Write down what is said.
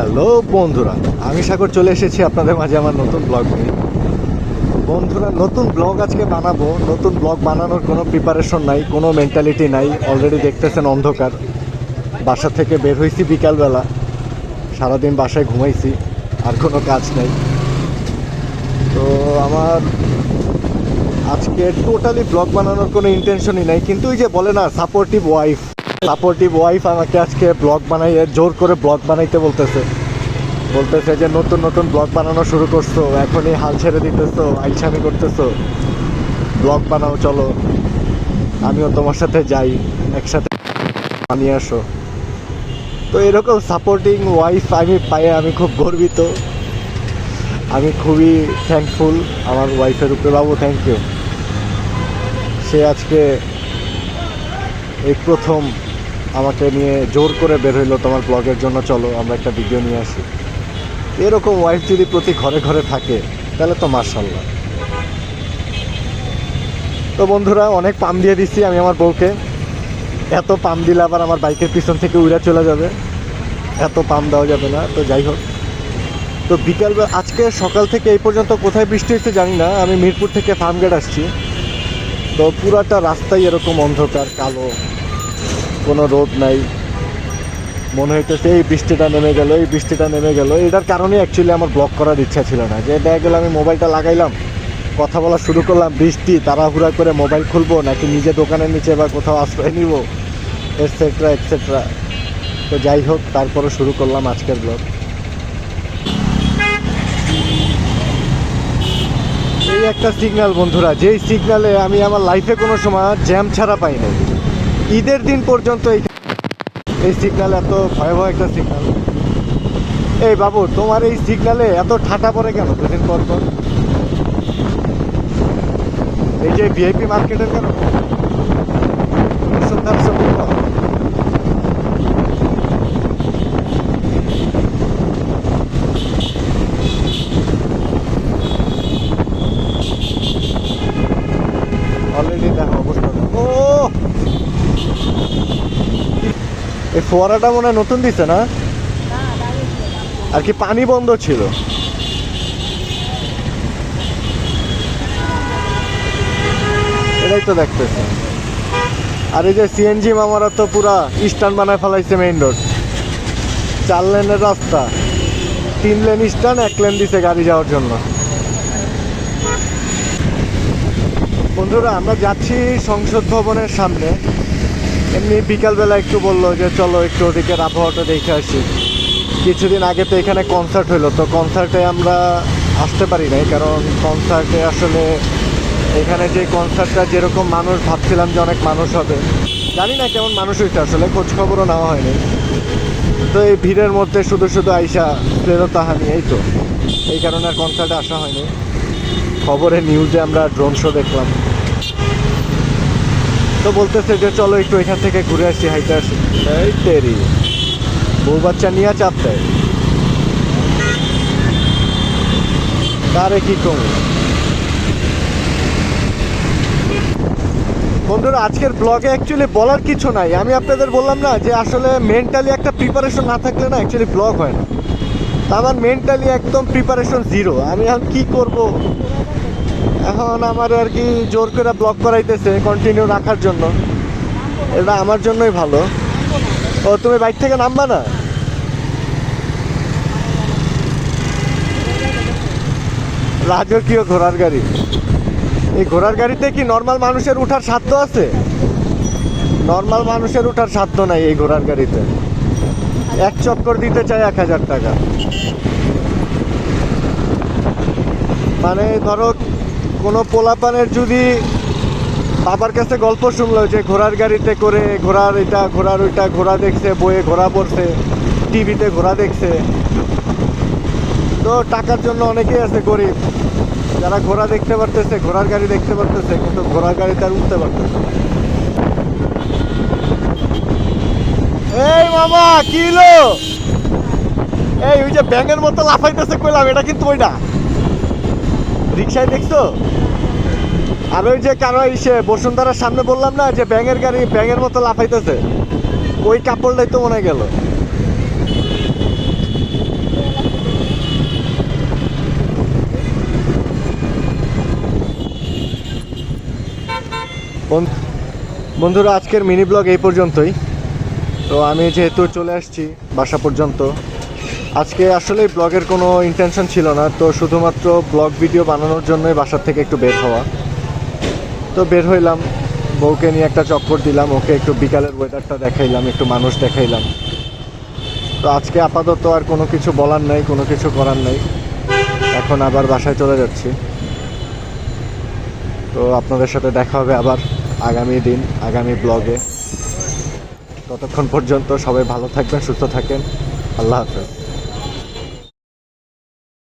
Hello বন্ধুরা, আমি সাগর চলে এসেছি আপনাদের মাঝে আমার নতুন ব্লগ নিয়ে। বন্ধুরা, নতুন ব্লগ আজকে বানাবো। নতুন ব্লগ বানানোর কোনো প্রিপারেশন নাই, কোনো মেন্টালিটি নাই। অলরেডি দেখতেছেন অন্ধকার। বাসা থেকে বের হয়েছি বিকালবেলা। সারাদিন বাসায় ঘুমাইছি, আর কোনো কাজ নাই। তো আমার আজকে টোটালি ব্লগ বানানোর কোনো ইন্টেনশনই নাই, কিন্তু ওই যে বলে না সাপোর্টিভ ওয়াইফ সাপোর্টিভ ওয়াইফ আমাকে আজকে ব্লগ বানাই জোর করে ব্লগ বানাইতে বলতেছে। বলতেছে যে নতুন নতুন ব্লগ বানানো শুরু করছ, এখনই হাল ছেড়ে দিতেছো আইসামি করতেছো। ব্লগ বানাও, চলো। আমিও তোমার সাথে যাই, একসাথে বানিয়ে আসো। তো এরকম সাপোর্টিং ওয়াইফ আমি পায়ে আমি খুব গর্বিত। আমি খুবই থ্যাঙ্কফুল আমার ওয়াইফের উপরে। বাবু থ্যাংক ইউ সে আজকে এই প্রথম আমাকে নিয়ে জোর করে বের হইল তোমার ব্লগের জন্য, চলো আমরা একটা ভিডিও নিয়ে আসি। এরকম ওয়াইফ যদি প্রতি ঘরে ঘরে থাকে, তাহলে তো মার্শাল্লাহ তো বন্ধুরা, অনেক পাম দিয়ে দিচ্ছি আমি আমার বউকে। এত পাম দিলে আবার আমার বাইকের পিছন থেকে উড়ে চলে যাবে। এত পাম দেওয়া যাবে না, তো যাই হোক। তো বিকাল আজকে সকাল থেকে এই পর্যন্ত কোথায় বৃষ্টি হয়েছে জানি না, আমি মিরপুর থেকে ফার্মগেট আসছি। তো পুরাটা রাস্তাই এরকম অন্ধকার, কালো। কোনো রোদ নাই। মনে হইতেছে এই বৃষ্টিটা নেমে গেল, এই বৃষ্টিটা নেমে গেল। এটার কারণে অ্যাকচুয়ালি আমার ব্লক করার ইচ্ছা ছিল না। যে দেখা গেল আমি মোবাইলটা লাগাইলাম, কথা বলা শুরু করলাম, বৃষ্টি, তাড়াহুড়া করে মোবাইল খুলবো, নাকি নিজে দোকানের নিচে বা কোথাও আশ্রয় নিব এটসেট্রা এটসেট্রা তো যাই হোক, তারপরে শুরু করলাম আজকের ব্লগ এই একটা সিগন্যাল বন্ধুরা, যেই সিগন্যালে আমি আমার লাইফে কোনো সময় জ্যাম ছাড়া পাই নাই। ঈদের দিন পর্যন্ত এই এই সিগনাল এত ভয়াবহ একটা সিগনাল এই বাবু, তোমার এই সিগনালে এত ঠাটা পড়ে কেন? দুদিন পর পর। এই যে ভিআইপি মার্কেটের কেন সন্ধ্যার সময় তো। অলরেডি দেখো অবস্থা দেখো। ও এই ফোয়ারাটা মনে হয় নতুন দিছে না? আর কি পানি বন্ধ ছিল। এটাই তো দেখতেছে। আর এই যে সিএনজি মামারা তো পুরা স্ট্যান্ড বানায় ফেলাইছে মেইন রোড চার লেনের রাস্তা। তিন লেন স্ট্যান্ড এক লেন দিছে গাড়ি যাওয়ার জন্য। বন্ধুরা, আমরা যাচ্ছি সংসদ ভবনের সামনে। এমনি বিকালবেলা একটু বলল যে, চলো একটু ওদিকের আবহাওয়াটা দেখে আসি। কিছুদিন আগে তো এখানে কনসার্ট হলো তো কনসার্টে আমরা আসতে পারি নাই, কারণ কনসার্টে আসলে এখানে যে কনসার্টটা যেরকম মানুষ, ভাবছিলাম যে অনেক মানুষ হবে। জানি না কেমন মানুষ হয়েছে আসলে খোঁজ খবরও নেওয়া হয়নি। তো এই ভিড়ের মধ্যে শুধু শুধু আইসা প্রেরতাহানি এই তো। এই কারণে আর কনসার্টে আসা হয়নি। খবরে নিউজে আমরা ড্রোন শো দেখলাম। তো বলতেছে যে চলো একটু এখান থেকে ঘুরে আসি, হাইটে আসি। এই তেরি। বউ বাচ্চা নিয়ে চাপ দেয় তারে কি কম? বন্ধুরা, আজকের ব্লগে অ্যাকচুয়ালি বলার কিছু নাই। আমি আপনাদের বললাম না যে আসলে মেন্টালি একটা প্রিপারেশন না থাকলে না অ্যাকচুয়ালি ব্লগ হয় না। আমার মেন্টালি একদম প্রিপারেশন জিরো আমি এখন কি করব? এখন আমার আর কি জোর করে ব্লক করাইতেছে কন্টিনিউ রাখার জন্য। এটা আমার জন্যই ভালো। ও, তুমি বাইক থেকে নামবা না? রাজকীয় ঘোড়ার গাড়ি। এই ঘোড়ার গাড়িতে কি নর্মাল মানুষের উঠার সাধ্য আছে? নর্মাল মানুষের উঠার সাধ্য নাই এই ঘোড়ার গাড়িতে। এক চক্কর দিতে চাই এক হাজার টাকা। মানে ধরো কোনো পোলাপানের যদি বাবার কাছে গল্প শুনলো যে ঘোড়ার গাড়িতে করে ঘোড়ার এটা, ঘোড়ার ওইটা, ঘোড়া দেখছে, বইয়ে ঘোড়া পড়ছে, টিভিতে ঘোড়া দেখছে। তো টাকার জন্য অনেকেই আছে গরিব। যারা ঘোড়া দেখতে পারতেছে, ঘোড়ার গাড়ি দেখতে পারতেছে, কিন্তু ঘোড়ার গাড়িতে আর উঠতে পারতেছে এই মামা, কি লো এই, ওই যে ব্যাঙের মতো লাফাইতেছে, কইলাম, এটা কিন্তু ওইটা। রিক্সায় দেখছ? আর ওই যে কারও ইসে বসুন্ধরার সামনে বললাম না, যে ব্যাঙের গাড়ি ব্যাঙের মতো লাফাইতেছে? ওই কাপড়টাই তো মনে গেল। বন্ধুরা, আজকের মিনি ব্লগ এই পর্যন্তই। তো আমি যেহেতু চলে আসছি বাসা পর্যন্ত আজকে আসলে ব্লগের কোনো ইন্টেনশন ছিল না, তো শুধুমাত্র ব্লগ ভিডিও বানানোর জন্যই বাসার থেকে একটু বের হওয়া। তো বের হইলাম, বউকে নিয়ে একটা চক্কর দিলাম, ওকে একটু বিকালের ওয়েদারটা দেখাইলাম, একটু মানুষ দেখাইলাম। তো আজকে আপাতত আর কোনো কিছু বলার নাই, কোনো কিছু করার নাই। এখন আবার বাসায় চলে যাচ্ছি। তো আপনাদের সাথে দেখা হবে আবার আগামী দিন, আগামী ব্লগে। ততক্ষণ পর্যন্ত সবাই ভালো থাকবেন, সুস্থ থাকেন। আল্লাহ হাফেজ।